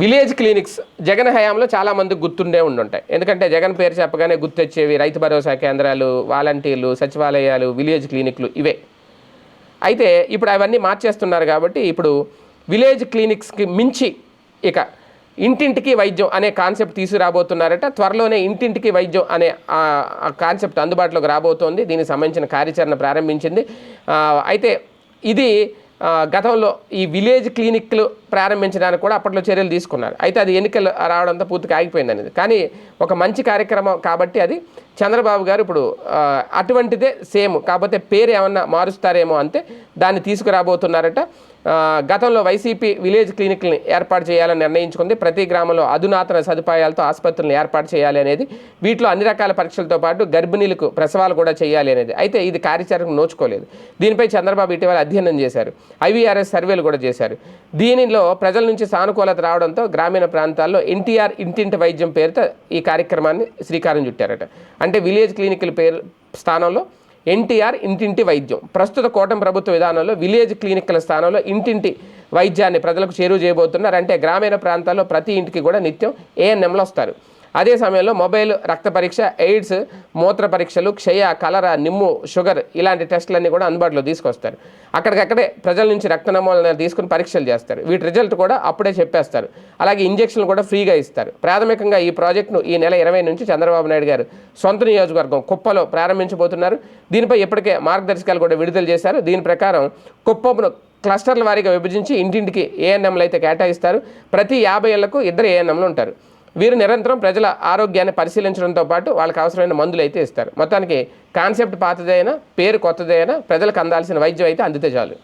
Village clinics Jagan హయాంలో చాలామంది గుర్తుండే ఉండుంటాయి. ఎందుకంటే జగన్ పేరు చెప్పగానే గుర్తొచ్చేవి రైతు భరోసా కేంద్రాలు వాలంటీర్లు సచివాలయాలు విలేజ్ క్లినిక్లు ఇవే. అయితే ఇప్పుడు అవన్నీ మార్చేస్తున్నారు కాబట్టి ఇప్పుడు విలేజ్ క్లినిక్స్కి మించి ఇక ఇంటింటికి వైద్యం అనే కాన్సెప్ట్ తీసుకురాబోతున్నారట. త్వరలోనే ఇంటింటికి వైద్యం అనే కాన్సెప్ట్ అందుబాటులోకి రాబోతోంది. దీనికి సంబంధించిన కార్యాచరణ ప్రారంభించింది. అయితే ఇది గతంలో ఈ విలేజ్ క్లినిక్లు ప్రారంభించడానికి కూడా అప్పట్లో చర్యలు తీసుకున్నారు. అయితే అది ఎన్నికలు రావడంతో పూర్తిగా ఆగిపోయింది అనేది. కానీ ఒక మంచి కార్యక్రమం కాబట్టి అది చంద్రబాబు గారు ఇప్పుడు అటువంటిదే సేమ్. కాకపోతే పేరు ఏమన్నా మారుస్తారేమో అంతే దాన్ని తీసుకురాబోతున్నారట. గతంలో వైసీపీ విలేజ్ క్లినిక్ని ఏర్పాటు చేయాలని నిర్ణయించుకుంది. ప్రతి గ్రామంలో అధునాతన సదుపాయాలతో ఆసుపత్రులను ఏర్పాటు చేయాలి అనేది వీటిలో అన్ని రకాల పరీక్షలతో పాటు గర్భిణీలకు ప్రసవాలు కూడా చేయాలి అనేది. అయితే ఇది కార్యాచరణకు నోచుకోలేదు. దీనిపై చంద్రబాబు ఇటీవల అధ్యయనం చేశారు. ఐవీఆర్ఎస్ సర్వేలు కూడా చేశారు. దీనిలో ప్రజల నుంచి సానుకూలత రావడంతో గ్రామీణ ప్రాంతాల్లో ఎన్టీఆర్ ఇంటింటి వైద్యం పేరుతో ఈ కార్యక్రమాన్ని శ్రీకారం చుట్టారట. అంటే విలేజ్ క్లినిక్ల పేరు స్థానంలో ఎన్టీఆర్ ఇంటింటి వైద్యం. ప్రస్తుత కూటమి ప్రభుత్వ విధానంలో విలేజ్ క్లినిక్ల స్థానంలో ఇంటింటి వైద్యాన్ని ప్రజలకు చేరువ చేయబోతున్నారు. అంటే గ్రామీణ ప్రాంతాల్లో ప్రతి ఇంటికి కూడా నిత్యం ఏఎన్ఎంలు వస్తారు. అదే సమయంలో మొబైల్ రక్త పరీక్ష ఎయిడ్స్ మూత్ర పరీక్షలు క్షయ కలరా నిమ్ము షుగర్ ఇలాంటి టెస్టులన్నీ కూడా అందుబాటులో తీసుకొస్తారు. అక్కడికక్కడే ప్రజల నుంచి రక్త నమూనాలు తీసుకుని పరీక్షలు చేస్తారు. వీటి రిజల్ట్ కూడా అప్పుడే చెప్పేస్తారు. అలాగే ఇంజక్షన్లు కూడా ఫ్రీగా ఇస్తారు. ప్రాథమికంగా ఈ ప్రాజెక్టును ఈ నెల ఇరవై నుంచి చంద్రబాబు నాయుడు గారు సొంత నియోజకవర్గం కుప్పలో ప్రారంభించబోతున్నారు. దీనిపై ఇప్పటికే మార్గదర్శకాలు కూడా విడుదల చేశారు. దీని ప్రకారం కుప్పను క్లస్టర్ల వారీగా విభజించి ఇంటింటికి ఏఎన్ఎంలు అయితే కేటాయిస్తారు. ప్రతి యాభై ఏళ్ళకు ఇద్దరు ఏఎన్ఎంలు ఉంటారు. వీరు నిరంతరం ప్రజల ఆరోగ్యాన్ని పరిశీలించడంతో పాటు వాళ్ళకి అవసరమైన మందులు అయితే ఇస్తారు. మొత్తానికి కాన్సెప్ట్ పాతదైనా పేరు కొత్తదైనా ప్రజలకు అందాల్సిన వైద్యం అయితే అందితే చాలు.